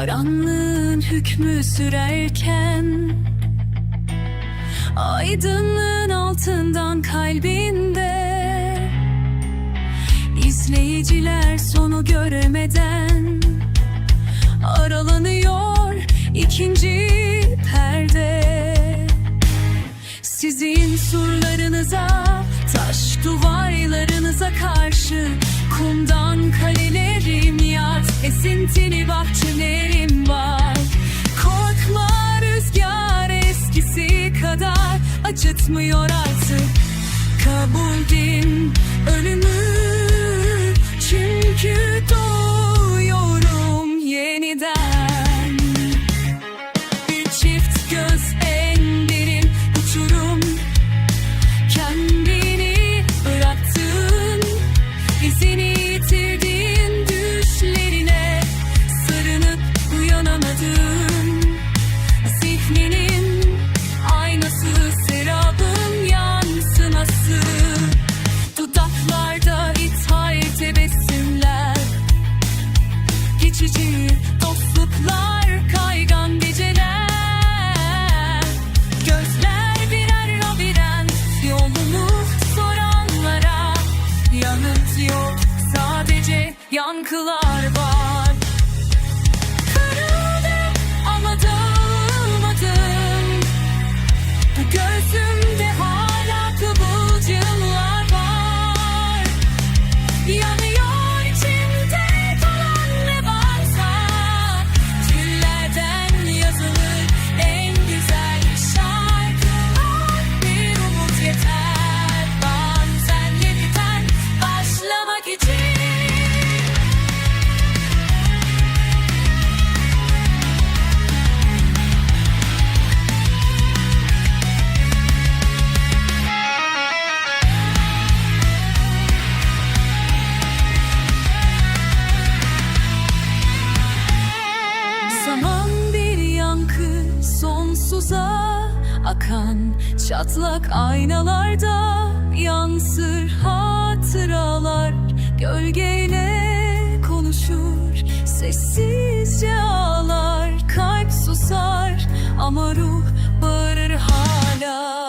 öykü sürerken Aydınlığın altından kalbinde İzleyiciler sonu göremeden Aralanıyor ikinci perde. Sizin surlarınıza, taş duvarlarınıza karşı acıtmıyor artık. Kabuldin ölümü yankılar akan çatlak aynalarda yansır hatıralar gölgeyle konuşur sessizce ağlar kalp susar ama ruh bağırır hala.